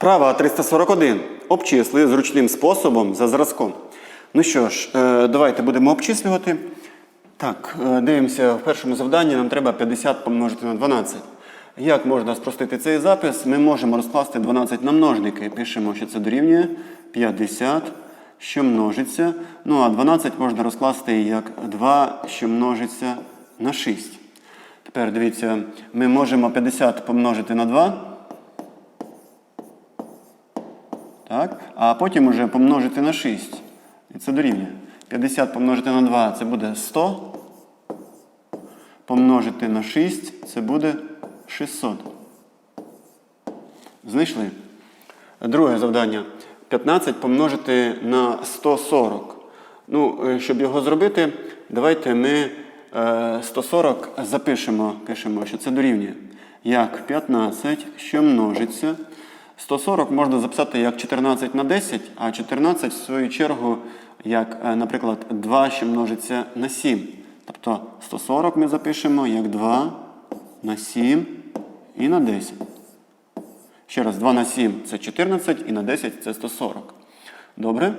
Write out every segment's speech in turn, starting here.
Вправа 341. Обчисли зручним способом за зразком. Ну що ж, е, давайте будемо обчислювати. Так, е, дивимося, в першому завданні нам треба 50 помножити на 12. Як можна спростити цей запис? Ми можемо розкласти 12 на множники. Пишемо, що це дорівнює 50, що множиться. Ну а 12 можна розкласти як 2, що множиться на 6. Тепер дивіться, ми можемо 50 помножити на 2. А потім уже помножити на 6. І це дорівнює. 50 помножити на 2 це буде 100. Помножити на 6 це буде 600. Знайшли? Друге завдання. 15 помножити на 140. Ну, е, щоб його зробити, давайте ми е, 140 запишемо, пишемо, що це дорівнює. Як 15, що множиться. 140 можна записати як 14 на 10, а 14, в свою чергу, як, е, наприклад, 2, що множиться на 7. Тобто 140 ми запишемо як 2 на 7 і на 10. Ще раз, 2 на 7 це 14 і на 10 це 140. Добре?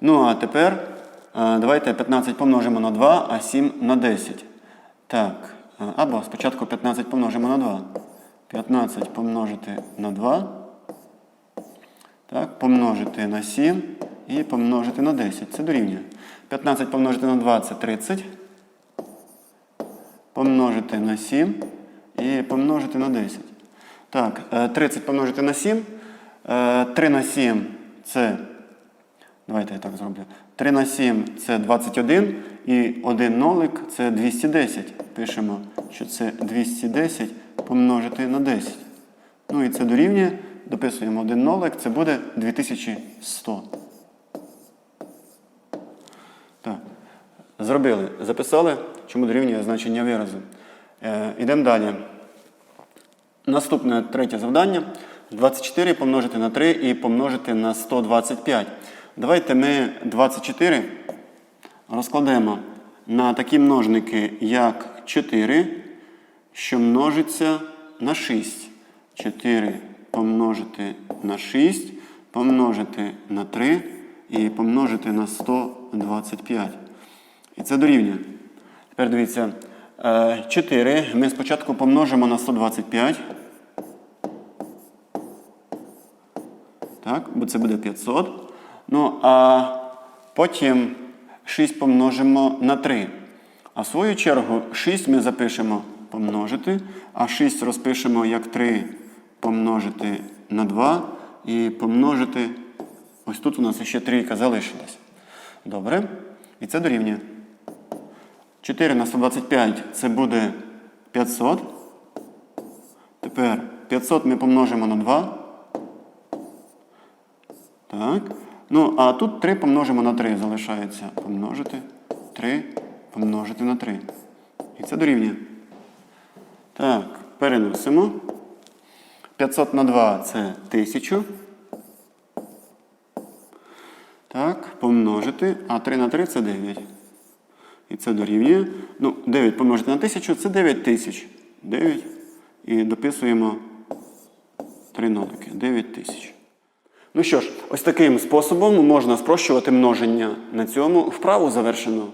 Ну а тепер е, давайте 15 помножимо на 2, а 7 на 10. Так, е, або спочатку 15 помножимо на 2. 15 помножити на 2. Так, помножити на 7 і помножити на 10. Це дорівнює. 15 помножити на 2 це 30. Помножити на 7 і помножити на 10. Так, е, 30 помножити на 7. Е, 3 на 7 це. Давайте я так зроблю. 3 на 7 це 21. І 1 нолик це 210. Пишемо, що це 210 помножити на 10. Ну і це дорівнює. Дописуємо 1 нолик, це буде 2100. Так. Зробили. Записали, чому дорівнює значення виразу. Е, Ідемо далі. Наступне третє завдання. 24 помножити на 3 і помножити на 125. Давайте ми 24 розкладемо на такі множники, як 4, що множиться на 6. 4 помножити на 6, помножити на 3 і помножити на 125. І це дорівнює. Тепер дивіться. е, 4 ми спочатку помножимо на 125. Так, бо це буде 500. Ну, а потім 6 помножимо на 3. А в свою чергу 6 ми запишемо помножити, а 6 розпишемо як 3 помножити на 2 і помножити. Ось тут у нас ще трійка залишилась. Добре. І це дорівнює. 4 на 125 це буде 500. Тепер 500 ми помножимо на 2. Так. Ну, а тут 3 помножимо на 3. Залишається помножити. 3 помножити на 3. І це дорівнює. Так, переносимо. 500 на 2 це 1000. Так, помножити. А 3 на 3 це 9. І це дорівнює. Ну, 9 помножити на 1000 це 9 тисяч. 9. І дописуємо 3 нолики. 9 тисяч. Ну що ж, ось таким способом можна спрощувати множення. На цьому вправу завершено.